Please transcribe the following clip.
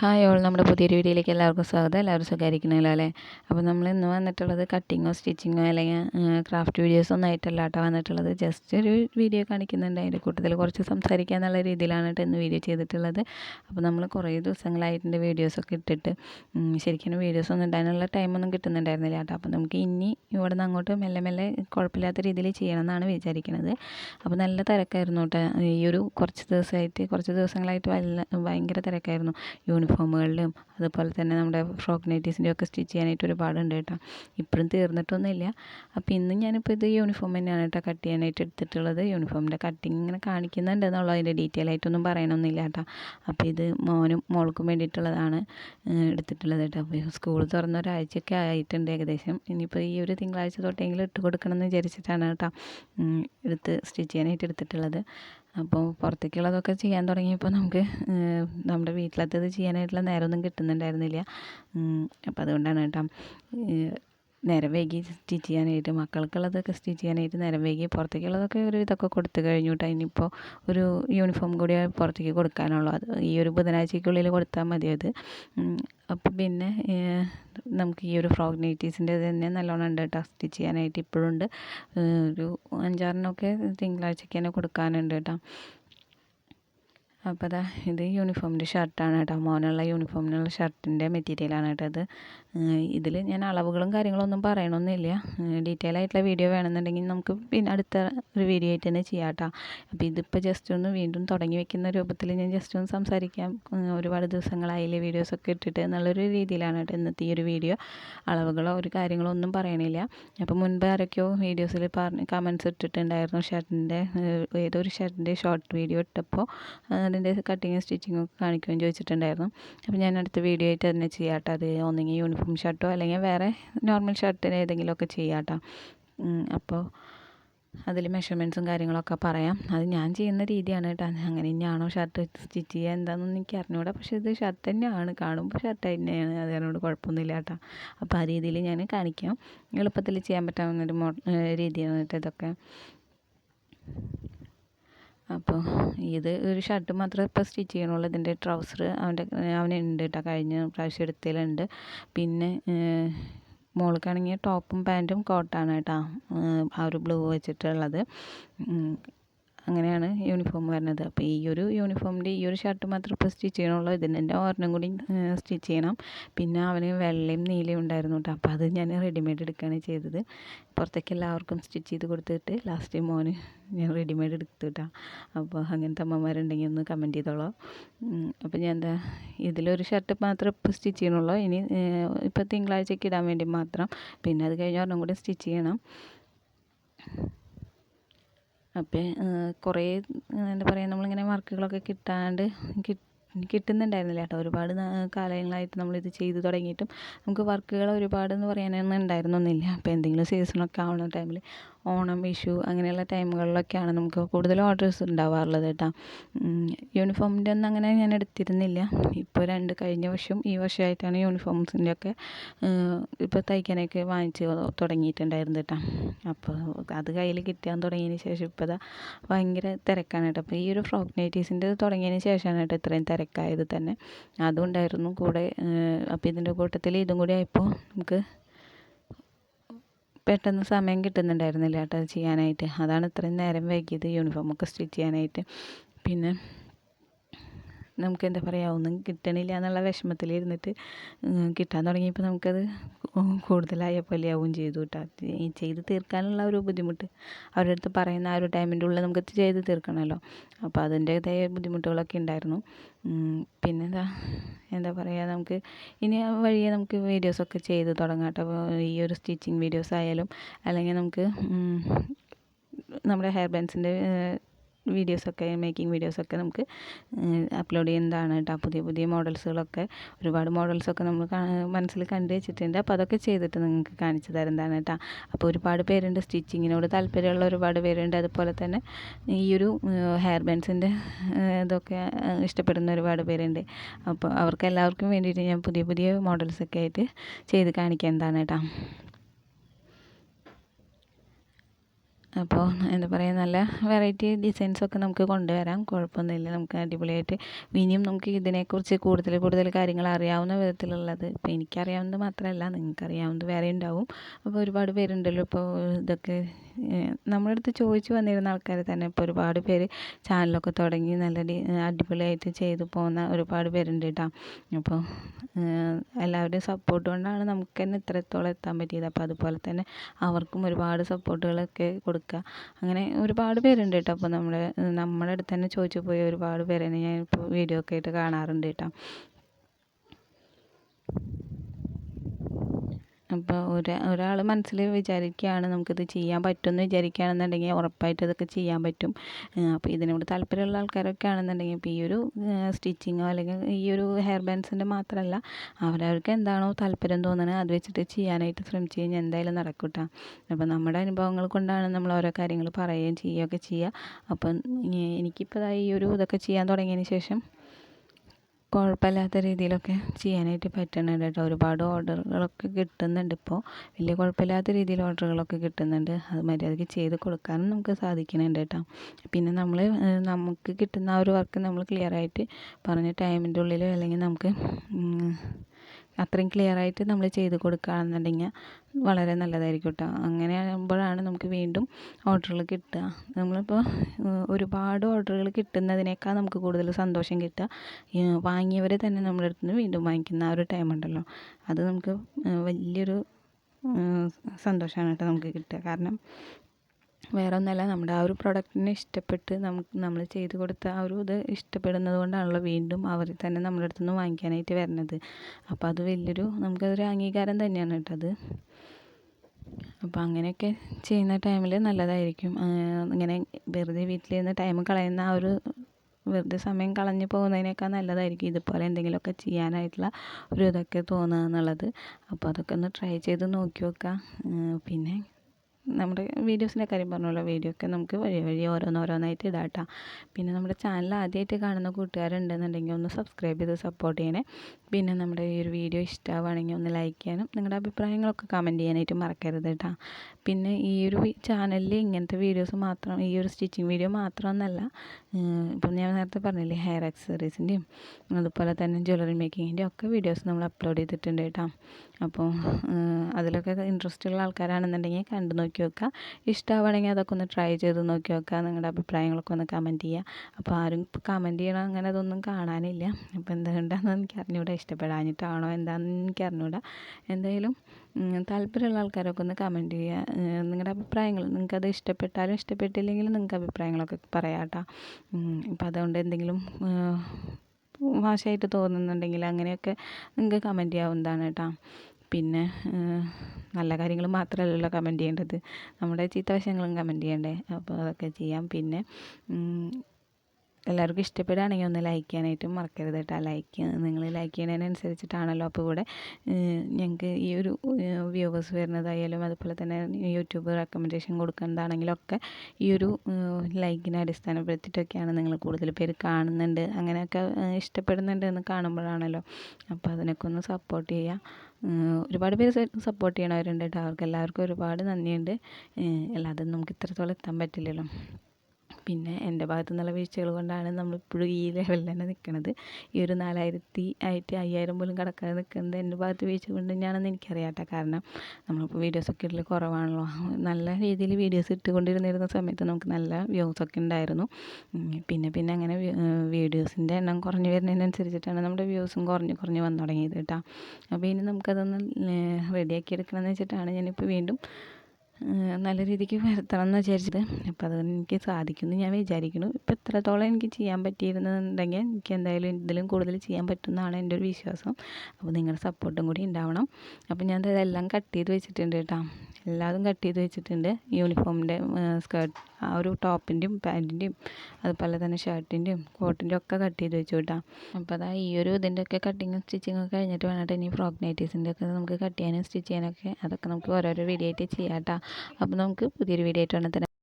Hi all നമ്മുടെ പുതിയൊരു വീഡിയോയിലേക്ക് എല്ലാവർക്കും സ്വാഗതം. എല്ലാവരും സുഖമായിരിക്കണമല്ലോ അല്ലേ? അപ്പോൾ നമ്മൾ ഇന്ന് വന്നിട്ടുള്ളത് കട്ടിങ്ങോ സ്റ്റിച്ചിങ്ങോ അല്ലെങ്കിൽ ക്രാഫ്റ്റ് വീഡിയോസോ ഒന്നും ആയിട്ടല്ല കേട്ടോ വന്നിട്ടുള്ളത്. ജസ്റ്റ് ഒരു വീഡിയോ കാണിക്കുന്നുണ്ട്. അതിന്റെ കൂട്ടത്തിൽ കുറച്ച് സംസാരിക്കുക എന്നുള്ള രീതിയിലാണ് കേട്ടോ ഇന്ന് വീഡിയോ ചെയ്തിട്ടുള്ളത്. അപ്പോൾ നമ്മൾ കുറേ ദിവസങ്ങളായിട്ടുണ്ട് വീഡിയോസൊക്കെ ഇട്ടിട്ട്. ശരിക്കും വീഡിയോസ് ഒന്നും ഇടാനുള്ള ടൈമൊന്നും കിട്ടുന്നുണ്ടായിരുന്നില്ല കേട്ടോ. അപ്പോൾ നമുക്ക് ഇനി ഇവിടെ നിന്ന് അങ്ങോട്ട് മെല്ലെ മെല്ലെ കുഴപ്പമില്ലാത്ത രീതിയിൽ ചെയ്യണം എന്നാണ് വിചാരിക്കുന്നത് അപ്പോൾ നല്ല തിരക്കായിരുന്നു കേട്ടോ. ഈ ഒരു കുറച്ച് ദിവസമായിട്ട് കുറച്ച് ദിവസങ്ങളായിട്ട് ഭയങ്കര തിരക്കായിരുന്നു. യൂണിഫോമുകളിലും അതുപോലെ തന്നെ നമ്മുടെ ഫ്രോക്ക് നൈറ്റീസിന്റെ ഒക്കെ സ്റ്റിച്ച് ചെയ്യാനായിട്ട് ഒരുപാടുണ്ട് കേട്ടോ. ഇപ്പോഴും തീർന്നിട്ടൊന്നുമില്ല. അപ്പോൾ ഇന്ന് ഞാനിപ്പോൾ ഇത് യൂണിഫോം തന്നെയാണ് കേട്ടോ കട്ട് ചെയ്യാനായിട്ട് എടുത്തിട്ടുള്ളത്. യൂണിഫോമിന്റെ കട്ടിങ് ഇങ്ങനെ കാണിക്കുന്നുണ്ട് എന്നുള്ളത് അതിന്റെ ഡീറ്റെയിൽ ആയിട്ടൊന്നും പറയണമെന്നില്ല കേട്ടോ. അപ്പോൾ ഇത് മോനും മോൾക്കും വേണ്ടിയിട്ടുള്ളതാണ് എടുത്തിട്ടുള്ളത് കേട്ടോ. അപ്പോൾ സ്കൂൾ തുറന്ന ഒരാഴ്ചയൊക്കെ ആയിട്ടുണ്ട് ഏകദേശം. ഇനിയിപ്പോൾ ഈ ഒരു തിങ്കളാഴ്ച തൊട്ടെങ്കിലും ഇട്ട് കൊടുക്കണം എന്ന് വിചാരിച്ചിട്ടാണ് കേട്ടോ എടുത്ത് സ്റ്റിച്ച് ചെയ്യാനായിട്ട് എടുത്തിട്ടുള്ളത്. അപ്പോൾ പുറത്തേക്കുള്ളതൊക്കെ ചെയ്യാൻ തുടങ്ങിയപ്പോൾ നമുക്ക് നമ്മുടെ വീട്ടിലത്തേത് ചെയ്യാനായിട്ടുള്ള നേരമൊന്നും കിട്ടുന്നുണ്ടായിരുന്നില്ല. അപ്പോൾ അതുകൊണ്ടാണ് കേട്ടോ നേരം വൈകി സ്റ്റിച്ച് ചെയ്യാനായിട്ട് മക്കൾക്കുള്ളതൊക്കെ സ്റ്റിച്ച് ചെയ്യാനായിട്ട് നേരം വൈകി പുറത്തേക്കുള്ളതൊക്കെ ഒരു ഇതൊക്കെ കൊടുത്തു കഴിഞ്ഞു കേട്ടോ ഇനിയിപ്പോൾ ഒരു യൂണിഫോം കൂടി പുറത്തേക്ക് കൊടുക്കാനുള്ളൂ. അത് ഈ ഒരു ബുധനാഴ്ചയ്ക്കുള്ളിൽ കൊടുത്താൽ മതി അത്. അപ്പം പിന്നെ നമുക്ക് ഈ ഒരു ഫ്രോക്ക് നൈറ്റീസിന്റെ തന്നെ നല്ലോണം ഉണ്ട് കേട്ടോ സ്റ്റിച്ച് ചെയ്യാനായിട്ട് ഇപ്പോഴുണ്ട് ഒരു അഞ്ചാറിനൊക്കെ തിങ്കളാഴ്ചയ്ക്ക് തന്നെ കൊടുക്കാനുണ്ട് കേട്ടോ അപ്പോൾ അതാ ഇത് യൂണിഫോമിന്റെ ഷർട്ടാണ് കേട്ടോ. മോനുള്ള യൂണിഫോമിനുള്ള ഷർട്ടിന്റെ മെറ്റീരിയലാണ് കേട്ടോ ഇത്. ഇതിൽ ഞാൻ അളവുകളും കാര്യങ്ങളൊന്നും പറയണമെന്നില്ല ഡീറ്റെയിൽ ആയിട്ടുള്ള വീഡിയോ വേണമെന്നുണ്ടെങ്കിൽ നമുക്ക് പിന്നെ അടുത്ത ഒരു വീഡിയോ ആയിട്ട് തന്നെ ചെയ്യാം കേട്ടോ. അപ്പോൾ ഇതിപ്പോൾ ജസ്റ്റ് ഒന്ന് വീണ്ടും തുടങ്ങി വെക്കുന്ന രൂപത്തിൽ ഞാൻ ജസ്റ്റ് ഒന്ന് സംസാരിക്കാം. ഒരുപാട് ദിവസങ്ങളായില്ലേ വീഡിയോസൊക്കെ ഇട്ടിട്ട് എന്നുള്ളൊരു രീതിയിലാണ് കേട്ടോ ഇന്നത്തെ ഈ ഒരു വീഡിയോ അളവുകളോ ഒരു കാര്യങ്ങളോ ഒന്നും പറയണില്ല. അപ്പോൾ മുൻപ് ആരൊക്കെയോ വീഡിയോസിൽ പറഞ്ഞ് കമൻസ് ഇട്ടിട്ടുണ്ടായിരുന്നു. ഷർട്ടിന്റെ ഏതോ ഒരു ഷർട്ടിന്റെ ഷോർട്ട് വീഡിയോ ഇട്ടപ്പോൾ അതിന്റെ കട്ടിങ് സ്റ്റിച്ചിങ്ങും ഒക്കെ കാണിക്കുകയും ചോദിച്ചിട്ടുണ്ടായിരുന്നു. അപ്പോൾ ഞാൻ അടുത്ത വീഡിയോ ആയിട്ട് തന്നെ ചെയ്യാട്ടോ. അത് ഒന്നെങ്കിൽ യൂണിഫോം ഷർട്ടോ അല്ലെങ്കിൽ വേറെ നോർമൽ ഷർട്ടിന് ഏതെങ്കിലുമൊക്കെ ചെയ്യാട്ടോ. അപ്പോൾ അതിൽ മെഷർമെന്റ്സും കാര്യങ്ങളൊക്കെ പറയാം. അത് ഞാൻ ചെയ്യുന്ന രീതിയാണ് കേട്ടോ. അങ്ങനെ തന്നെയാണോ ഷർട്ട് സ്റ്റിച്ച് ചെയ്യുക എന്താണെന്നൊന്നും എനിക്ക് അറിഞ്ഞൂടാ. പക്ഷേ ഇത് ഷർട്ട് തന്നെയാണ് കാണുമ്പോൾ ഷർട്ട് തന്നെയാണ്. അതിനോട് കുഴപ്പമൊന്നുമില്ല കേട്ടോ. അപ്പോൾ ആ രീതിയിൽ ഞാൻ കാണിക്കാം. എളുപ്പത്തിൽ ചെയ്യാൻ പറ്റാവുന്നൊരു മോ രീതിയാണ് കേട്ടോ ഇതൊക്കെ. അപ്പോൾ ഇത് ഒരു ഷർട്ട് മാത്രമേ ഇപ്പോൾ സ്റ്റിച്ച് ചെയ്യണുള്ളൂ. ഇതിന്റെ ട്രൗസർ അവന്റെ അവനുണ്ട് കേട്ടോ കഴിഞ്ഞ പ്രാവശ്യം എടുത്തതിലുണ്ട്. പിന്നെ മോൾക്കാണെങ്കിൽ ടോപ്പും പാന്റും കോട്ടാണ് കേട്ടോ ആ ഒരു ബ്ലൂ വെച്ചിട്ടുള്ളത്. അങ്ങനെയാണ് യൂണിഫോം വരുന്നത്. അപ്പോൾ ഈ ഒരു യൂണിഫോമിന്റെ ഈ ഒരു ഷർട്ട് മാത്രം ഇപ്പോൾ സ്റ്റിച്ച് ചെയ്യണുള്ളൂ. ഇതിന്റെ ഒരെണ്ണം കൂടി സ്റ്റിച്ച് ചെയ്യണം. പിന്നെ അവന് വെള്ളയും നീലയും ഉണ്ടായിരുന്നു കേട്ടോ അപ്പോൾ അത് ഞാൻ റെഡിമെയ്ഡ് എടുക്കുകയാണ് ചെയ്തത്. പുറത്തേക്ക് എല്ലാവർക്കും സ്റ്റിച്ച് ചെയ്ത് കൊടുത്തിട്ട് ലാസ്റ്റ് മോന് ഞാൻ റെഡിമെയ്ഡ് എടുത്തു കേട്ടോ അപ്പോൾ അങ്ങനത്തെ അമ്മമാരുണ്ടെങ്കിൽ ഒന്ന് കമന്റ് ചെയ്തോളോ. അപ്പോൾ ഞാൻ എന്താ ഇതിലൊരു ഷർട്ട് മാത്രം ഇപ്പോൾ സ്റ്റിച്ച് ചെയ്യണുള്ളൂ. ഇനി ഇപ്പോൾ തിങ്കളാഴ്ചയ്ക്ക് ഇടാൻ വേണ്ടി മാത്രം. പിന്നെ അത് കഴിഞ്ഞ് ഒരെണ്ണം കൂടി സ്റ്റിച്ച് ചെയ്യണം. അപ്പോൾ കുറേ എന്താ പറയുക നമ്മളിങ്ങനെ വർക്കുകളൊക്കെ കിട്ടാണ്ട് കിട്ടുന്നുണ്ടായിരുന്നില്ല കേട്ടോ. ഒരുപാട് കാലങ്ങളായിട്ട് നമ്മളിത് ചെയ്ത് തുടങ്ങിയിട്ടും നമുക്ക് വർക്കുകൾ ഒരുപാട് എന്ന് പറയാനൊന്നും ഉണ്ടായിരുന്നൊന്നുമില്ല. അപ്പോൾ എന്തെങ്കിലും സീസണൊക്കെ ആവുന്ന ടൈമിൽ ഓണം വിഷു അങ്ങനെയുള്ള ടൈമുകളിലൊക്കെയാണ് നമുക്ക് കൂടുതൽ ഓർഡേഴ്സ് ഉണ്ടാവാറുള്ളത് കേട്ടോ. യൂണിഫോമിന്റെ ഒന്നും അങ്ങനെ ഞാൻ എടുത്തിരുന്നില്ല. ഇപ്പോൾ രണ്ട് കഴിഞ്ഞ വർഷം ഈ വർഷമായിട്ടാണ് യൂണിഫോംസിന്റെ ഒക്കെ ഇപ്പോൾ തയ്ക്കാനൊക്കെ വാങ്ങിച്ച് തുടങ്ങിയിട്ടുണ്ടായിരുന്നു കേട്ടോ. അപ്പോൾ അത് കയ്യിൽ കിട്ടാൻ തുടങ്ങിയതിന് ശേഷം ഇപ്പോൾ ഇതാ ഭയങ്കര തിരക്കാണ് കേട്ടോ. അപ്പോൾ ഈ ഒരു ഫ്രോക്ക് നൈറ്റീസിന്റെ തുടങ്ങിയതിന് ശേഷമാണ് കേട്ടോ ഇത്രയും തിരക്കായത് തന്നെ. അതും ഉണ്ടായിരുന്നു. കൂടെ അപ്പോൾ ഇതിന്റെ കൂട്ടത്തിൽ ഇതും കൂടി ആയപ്പോൾ നമുക്ക് പെട്ടെന്ന് സമയം കിട്ടുന്നുണ്ടായിരുന്നില്ല കേട്ടോ അത് ചെയ്യാനായിട്ട്. അതാണ് ഇത്രയും നേരം വൈകിയത്. യൂണിഫോമൊക്കെ സ്റ്റിച്ച് ചെയ്യാനായിട്ട്. പിന്നെ നമുക്ക് എന്താ പറയുക ഒന്നും കിട്ടണില്ല എന്നുള്ള വിഷമത്തിലിരുന്നിട്ട് കിട്ടാൻ തുടങ്ങിയപ്പോൾ നമുക്കത് കൂടുതലായ പോലെയാവും ചെയ്തു കേട്ടോ ചെയ്ത് തീർക്കാനുള്ള ഒരു ബുദ്ധിമുട്ട് അവരുടെ അടുത്ത് പറയുന്ന ആ ഒരു ടൈമിന്റെ ഉള്ളിൽ നമുക്ക് ചെയ്ത് തീർക്കണമല്ലോ അപ്പോൾ അതിന്റേതായ ബുദ്ധിമുട്ടുകളൊക്കെ ഉണ്ടായിരുന്നു. പിന്നെന്താ പിന്നെ എന്താ പറയുക നമുക്ക് ഇനി ആ വഴിയെ നമുക്ക് വീഡിയോസൊക്കെ ചെയ്ത് തുടങ്ങാം കേട്ടോ ഈ ഒരു സ്റ്റിച്ചിങ് വീഡിയോസ് ആയാലും അല്ലെങ്കിൽ നമുക്ക് നമ്മുടെ ഹെയർ ബാൻഡ്സിന്റെ വീഡിയോസൊക്കെ മേക്കിംഗ് വീഡിയോസൊക്കെ നമുക്ക് അപ്ലോഡ് ചെയ്യുന്നതാണ് കേട്ടോ. പുതിയ പുതിയ മോഡൽസുകളൊക്കെ ഒരുപാട് മോഡൽസൊക്കെ നമ്മൾ മനസ്സിൽ കണ്ടു വെച്ചിട്ടുണ്ട്. അപ്പോൾ അതൊക്കെ ചെയ്തിട്ട് നിങ്ങൾക്ക് കാണിച്ചു തരുന്നതാണ് കേട്ടോ. അപ്പോൾ ഒരുപാട് പേരുണ്ട്. സ്റ്റിച്ചിങ്ങിനോട് താല്പര്യമുള്ള ഒരുപാട് പേരുണ്ട്. അതുപോലെ തന്നെ ഈ ഒരു ഹെയർ ബാൻഡ്സിന്റെ ഇതൊക്കെ ഇഷ്ടപ്പെടുന്ന ഒരുപാട് പേരുണ്ട്. അപ്പോൾ അവർക്ക് എല്ലാവർക്കും വേണ്ടിയിട്ട് ഞാൻ പുതിയ പുതിയ മോഡൽസൊക്കെ ആയിട്ട് ചെയ്ത് കാണിക്കേണ്ടതാണ് കേട്ടോ. അപ്പോൾ എന്താ പറയുക നല്ല വെറൈറ്റി ഡിസൈൻസൊക്കെ നമുക്ക് കൊണ്ടുവരാം. കുഴപ്പമൊന്നുമില്ല. നമുക്ക് അടിപൊളിയായിട്ട് ഇനിയും നമുക്ക് ഇതിനെക്കുറിച്ച് കൂടുതൽ കൂടുതൽ കാര്യങ്ങൾ അറിയാവുന്ന വിധത്തിലുള്ളത് ഇപ്പോൾ എനിക്കറിയാവുന്നത് മാത്രമല്ല നിങ്ങൾക്കറിയാവുന്നത് വേറെ ഉണ്ടാവും. അപ്പോൾ ഒരുപാട് പേരുണ്ടല്ലോ ഇപ്പോൾ ഇതൊക്കെ നമ്മുടെ അടുത്ത് ചോദിച്ചു വന്നിരുന്ന ആൾക്കാർ തന്നെ ഇപ്പോൾ ഒരുപാട് പേര് ചാനലൊക്കെ തുടങ്ങി നല്ല അടിപൊളിയായിട്ട് ചെയ്തു പോകുന്ന ഒരുപാട് പേരുണ്ട് കേട്ടോ അപ്പോൾ എല്ലാവരുടെയും സപ്പോർട്ട് കൊണ്ടാണ് നമുക്ക് തന്നെ ഇത്രത്തോളം എത്താൻ പറ്റിയത്. അപ്പോൾ അതുപോലെ തന്നെ അവർക്കും ഒരുപാട് സപ്പോർട്ടുകളൊക്കെ കൊടുക്കുക അങ്ങനെ ഒരുപാട് പേരുണ്ട് കേട്ടോ അപ്പോൾ നമ്മുടെ നമ്മുടെ അടുത്ത് തന്നെ ചോദിച്ചു പോയ ഒരുപാട് പേരെ ഞാൻ ഇപ്പോൾ വീഡിയോ ഒക്കെ ആയിട്ട് കാണാറുണ്ട് കേട്ടോ അപ്പോൾ ഒരാ ഒരാൾ മനസ്സിൽ വിചാരിക്കുകയാണ് നമുക്കിത് ചെയ്യാൻ പറ്റുമെന്ന് വിചാരിക്കുകയാണെന്നുണ്ടെങ്കിൽ ഉറപ്പായിട്ട് ഇതൊക്കെ ചെയ്യാൻ പറ്റും. അപ്പോൾ ഇതിനോട് താല്പര്യമുള്ള ആൾക്കാരൊക്കെ ആണെന്നുണ്ടെങ്കിൽ ഇപ്പോൾ ഈ ഒരു സ്റ്റിച്ചിങ്ങോ അല്ലെങ്കിൽ ഈ ഒരു ഹെയർ ബാൻഡ്സിന്റെ മാത്രമല്ല അവരവർക്ക് എന്താണോ താല്പര്യം തോന്നുന്നത് അത് വെച്ചിട്ട് ചെയ്യാനായിട്ട് ശ്രമിച്ചു കഴിഞ്ഞാൽ എന്തായാലും നടക്കും കേട്ടോ അപ്പോൾ നമ്മുടെ അനുഭവങ്ങൾ കൊണ്ടാണ് നമ്മൾ ഓരോ കാര്യങ്ങൾ പറയുകയും ചെയ്യുകയൊക്കെ ചെയ്യുക. അപ്പം എനിക്കിപ്പോൾ ഈ ഒരു ഇതൊക്കെ ചെയ്യാൻ തുടങ്ങിയതിന് ശേഷം കുഴപ്പമില്ലാത്ത രീതിയിലൊക്കെ ചെയ്യാനായിട്ട് പറ്റുന്നുണ്ട് കേട്ടോ. ഒരുപാട് ഓർഡറുകളൊക്കെ കിട്ടുന്നുണ്ട് ഇപ്പോൾ വലിയ കുഴപ്പമില്ലാത്ത രീതിയിൽ ഓർഡറുകളൊക്കെ കിട്ടുന്നുണ്ട്. അത് മര്യാദയ്ക്ക് ചെയ്ത് കൊടുക്കാനും നമുക്ക് സാധിക്കുന്നുണ്ട് കേട്ടോ. പിന്നെ നമ്മൾ നമുക്ക് കിട്ടുന്ന ആ ഒരു വർക്ക് നമ്മൾ ക്ലിയർ ആയിട്ട് പറഞ്ഞ ടൈമിന്റെ ഉള്ളിൽ അല്ലെങ്കിൽ നമുക്ക് അത്രയും ക്ലിയർ ആയിട്ട് നമ്മൾ ചെയ്ത് കൊടുക്കുകയാണെന്നുണ്ടെങ്കിൽ വളരെ നല്ലതായിരിക്കും കേട്ടോ അങ്ങനെ ആകുമ്പോഴാണ് നമുക്ക് വീണ്ടും ഓർഡറുകൾ കിട്ടുക. നമ്മളിപ്പോൾ ഒരുപാട് ഓർഡറുകൾ കിട്ടുന്നതിനേക്കാൾ നമുക്ക് കൂടുതൽ സന്തോഷം കിട്ടുക. വാങ്ങിയവരെ തന്നെ നമ്മുടെ അടുത്ത് നിന്ന് വീണ്ടും വാങ്ങിക്കുന്ന ആ ഒരു ടൈം ഉണ്ടല്ലോ. അത് നമുക്ക് വലിയൊരു സന്തോഷമാണ് കേട്ടോ നമുക്ക് കിട്ടുക. കാരണം വേറെ ഒന്നുമല്ല നമ്മുടെ ആ ഒരു പ്രൊഡക്റ്റിനെ ഇഷ്ടപ്പെട്ട് നമുക്ക് നമ്മൾ ചെയ്ത് കൊടുത്ത ആ ഒരു ഇത് ഇഷ്ടപ്പെടുന്നത് കൊണ്ടാണല്ലോ വീണ്ടും അവർ തന്നെ നമ്മുടെ അടുത്തു നിന്ന് വാങ്ങിക്കാനായിട്ട് വരുന്നത്. അപ്പോൾ അത് വലിയൊരു നമുക്കതൊരു അംഗീകാരം തന്നെയാണ് കേട്ടോ അത്. അപ്പോൾ അങ്ങനെയൊക്കെ ചെയ്യുന്ന ടൈമിൽ നല്ലതായിരിക്കും. ഇങ്ങനെ വെറുതെ വീട്ടിലിരുന്ന് ടൈം കളയുന്ന ആ ഒരു വെറുതെ സമയം കളഞ്ഞു പോകുന്നതിനേക്കാൾ നല്ലതായിരിക്കും ഇതുപോലെ എന്തെങ്കിലുമൊക്കെ ചെയ്യാനായിട്ടുള്ള ഒരു ഇതൊക്കെ തോന്നുക എന്നുള്ളത്. അപ്പോൾ അതൊക്കെ ഒന്ന് ട്രൈ ചെയ്ത് നോക്കി നോക്കുക പിന്നെ നമ്മുടെ വീഡിയോസിന്റെ കാര്യം പറഞ്ഞല്ലോ വീഡിയോ ഒക്കെ നമുക്ക് വഴി വഴി ഓരോന്നോരോന്നായിട്ട് ഇടാം കേട്ടോ പിന്നെ നമ്മുടെ ചാനൽ ആദ്യമായിട്ട് കാണുന്ന കൂട്ടുകാരുണ്ടെന്നുണ്ടെങ്കിൽ ഒന്ന് സബ്സ്ക്രൈബ് ചെയ്ത് സപ്പോർട്ട് ചെയ്യണേ. പിന്നെ നമ്മുടെ ഈ ഒരു വീഡിയോ ഇഷ്ടമാവുകയാണെങ്കിൽ ഒന്ന് ലൈക്ക് ചെയ്യാനും നിങ്ങളുടെ അഭിപ്രായങ്ങളൊക്കെ കമന്റ് ചെയ്യാനായിട്ട് മറക്കരുത് കേട്ടോ. പിന്നെ ഈ ഒരു ചാനലിൽ ഇങ്ങനത്തെ വീഡിയോസ് മാത്രം ഈ ഒരു സ്റ്റിച്ചിങ് വീഡിയോ മാത്രമൊന്നല്ല ഇപ്പം ഞാൻ നേരത്തെ പറഞ്ഞില്ലേ ഹെയർ ആക്സസറീസിന്റെയും അതുപോലെ തന്നെ ജ്വല്ലറി മേക്കിങ്ങിന്റെയും ഒക്കെ വീഡിയോസ് നമ്മൾ അപ്ലോഡ് ചെയ്തിട്ടുണ്ട് കേട്ടോ. അപ്പോൾ അതിലൊക്കെ ഇൻട്രസ്റ്റ് ഉള്ള ആൾക്കാരാണെന്നുണ്ടെങ്കിൽ കണ്ടു നോക്കി നോക്കുക ഇഷ്ടമാവുകയാണെങ്കിൽ അതൊക്കെ ഒന്ന് ട്രൈ ചെയ്ത് നോക്കി നോക്കുക നിങ്ങളുടെ അഭിപ്രായങ്ങളൊക്കെ ഒന്ന് കമന്റ് ചെയ്യുക അപ്പോൾ ആരും കമന്റ് ചെയ്യണം അങ്ങനെ അതൊന്നും കാണാനില്ല. അപ്പോൾ എന്തുകൊണ്ടാണെന്ന് എനിക്ക് അറിഞ്ഞൂടാ. ഇഷ്ടപ്പെടാഞ്ഞിട്ടാണോ എന്താണെന്ന് എനിക്ക് അറിഞ്ഞൂടാ. എന്തായാലും താല്പര്യമുള്ള ആൾക്കാരൊക്കെ ഒന്ന് കമന്റ് ചെയ്യുക നിങ്ങളുടെ അഭിപ്രായങ്ങൾ നിങ്ങൾക്കത് ഇഷ്ടപ്പെട്ടാലും ഇഷ്ടപ്പെട്ടില്ലെങ്കിലും നിങ്ങൾക്ക് അഭിപ്രായങ്ങളൊക്കെ പറയാം കേട്ടോ ഇപ്പം അതുകൊണ്ട് എന്തെങ്കിലും മോശമായിട്ട് തോന്നുന്നുണ്ടെങ്കിൽ അങ്ങനെയൊക്കെ നിങ്ങൾക്ക് കമന്റ് ചെയ്യാവുന്നതാണ് കേട്ടോ. പിന്നെ നല്ല കാര്യങ്ങൾ മാത്രമല്ലല്ലോ കമന്റ് ചെയ്യേണ്ടത്. നമ്മുടെ ചീത്ത വശങ്ങളും കമന്റ് ചെയ്യണ്ടേ? അപ്പോൾ അതൊക്കെ ചെയ്യാം. പിന്നെ എല്ലാവർക്കും ഇഷ്ടപ്പെടുകയാണെങ്കിൽ ഒന്ന് ലൈക്ക് ചെയ്യാനായിട്ടും മറക്കരുത് കേട്ടോ. ലൈക്ക് നിങ്ങൾ ലൈക്ക് ചെയ്യുന്നതിനനുസരിച്ചിട്ടാണല്ലോ. അപ്പോൾ ഇവിടെ ഞങ്ങൾക്ക് ഈ ഒരു വ്യൂവേഴ്സ് വരുന്നതായാലും അതുപോലെ തന്നെ യൂട്യൂബ് റെക്കമെൻഡേഷൻ കൊടുക്കുന്നതാണെങ്കിലും ഒക്കെ ഈ ഒരു ലൈക്കിനെ അടിസ്ഥാനപ്പെടുത്തിയിട്ടൊക്കെയാണ് നിങ്ങൾ കൂടുതൽ പേര് കാണുന്നുണ്ട്. അങ്ങനെയൊക്കെ ഇഷ്ടപ്പെടുന്നുണ്ട് എന്ന് കാണുമ്പോഴാണല്ലോ. അപ്പോൾ അതിനൊക്കെ ഒന്ന് സപ്പോർട്ട് ചെയ്യുക. ഒരുപാട് പേര് സപ്പോർട്ട് ചെയ്യണവരുണ്ട് കേട്ടോ. അവർക്ക് എല്ലാവർക്കും ഒരുപാട് നന്ദിയുണ്ട്. അല്ലാതെ നമുക്ക് ഇത്രത്തോളം എത്താൻ പറ്റില്ലല്ലോ. പിന്നെ എന്റെ ഭാഗത്തു നിന്നുള്ള വീഴ്ചകൾ കൊണ്ടാണ് നമ്മളിപ്പോഴും ഈ ലെവലിൽ തന്നെ നിൽക്കുന്നത് ഈ ഒരു നാലായിരത്തി ആയിട്ട് അയ്യായിരം പോലും കടക്കാതെ നിൽക്കുന്നത് എന്റെ ഭാഗത്ത് വീഴ്ച കൊണ്ട് തന്നെയാണെന്ന് എനിക്കറിയാം കേട്ടോ കാരണം നമ്മളിപ്പോൾ വീഡിയോസൊക്കെ ഇടൽ കുറവാണല്ലോ. നല്ല രീതിയിൽ വീഡിയോസ് ഇട്ടുകൊണ്ടിരുന്നിരുന്ന സമയത്ത് നമുക്ക് നല്ല വ്യൂസൊക്കെ ഉണ്ടായിരുന്നു. പിന്നെ പിന്നെ അങ്ങനെ വീഡിയോസിന്റെ എണ്ണം കുറഞ്ഞു വരുന്നതിനനുസരിച്ചിട്ടാണ് നമ്മുടെ വ്യൂസും കുറഞ്ഞ് കുറഞ്ഞ് വന്നു തുടങ്ങിയത് കേട്ടോ. അപ്പോൾ ഇനി നമുക്കതൊന്ന് റെഡിയാക്കി എടുക്കണമെന്ന് വെച്ചിട്ടാണ് ഞാനിപ്പോൾ വീണ്ടും നല്ല രീതിക്ക് വരുത്തണം എന്ന് വിചാരിച്ചത്. അപ്പോൾ അത് എനിക്ക് സാധിക്കുമെന്ന് ഞാൻ വിചാരിക്കുന്നു. ഇപ്പോൾ എത്രത്തോളം എനിക്ക് ചെയ്യാൻ പറ്റിയിരുന്നുണ്ടെങ്കിൽ എനിക്ക് എന്തായാലും ഇതിലും കൂടുതൽ ചെയ്യാൻ പറ്റുമെന്നാണ് എന്റെ ഒരു വിശ്വാസം. അപ്പോൾ നിങ്ങളുടെ സപ്പോർട്ടും കൂടി ഉണ്ടാവണം. അപ്പോൾ ഞാൻ ഇതെല്ലാം കട്ട് ചെയ്ത് വെച്ചിട്ടുണ്ട് കേട്ടോ. എല്ലാതും കട്ട് ചെയ്ത് വെച്ചിട്ടുണ്ട്. യൂണിഫോമിന്റെ സ്കേർട്ട് ആ ഒരു ടോപ്പിന്റെയും പാന്റിന്റെയും അതുപോലെ തന്നെ ഷർട്ടിന്റെയും കോട്ടിന്റെയും ഒക്കെ കട്ട് ചെയ്ത് വെച്ചു കേട്ടോ. അപ്പോൾ അതാ ഈ ഒരു ഇതിന്റെ ഒക്കെ കട്ടിങ്ങും സ്റ്റിച്ചിങ്ങും ഒക്കെ കഴിഞ്ഞിട്ട് വേണം ഇനി ഫ്രോക്ക് നൈറ്റീസിന്റെ ഒക്കെ നമുക്ക് കട്ട് ചെയ്യാനും സ്റ്റിച്ച് ചെയ്യാനൊക്കെ അതൊക്കെ നമുക്ക് ഓരോരോ വീഡിയോ ആയിട്ട് ചെയ്യാം കേട്ടോ. അപ്പോൾ നമുക്ക് പുതിയൊരു വീഡിയോ ആയിട്ട് വേണം